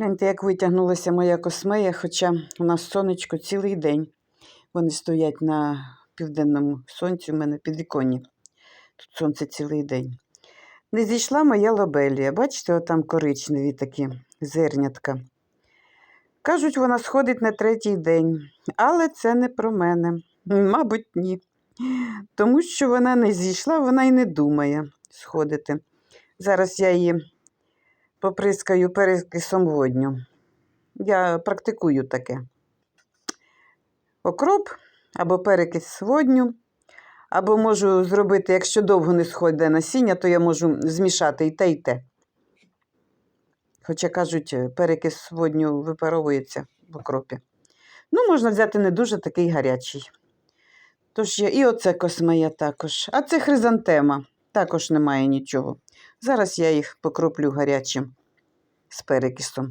Гляньте, як витягнулася моя космея, хоча у нас сонечко цілий день. Вони стоять на південному сонці, у мене під віконні. Тут сонце цілий день. Не зійшла моя лобелія. Бачите, отам коричневі такі зернятка. Кажуть, вона сходить на третій день, але це не про мене. Мабуть, ні. Тому що вона не зійшла, вона й не думає сходити. Зараз я її поприскаю перекисом водню. Я практикую таке. Окроп або перекис водню, або можу зробити, якщо довго не сходить насіння, то я можу змішати і те, і те. Хоча кажуть, перекис водню випаровується в окропі. Ну, можна взяти не дуже такий гарячий. Тож є і оце космея також. А це хризантема. Також немає нічого. Зараз я їх покроплю гарячим з перекисом.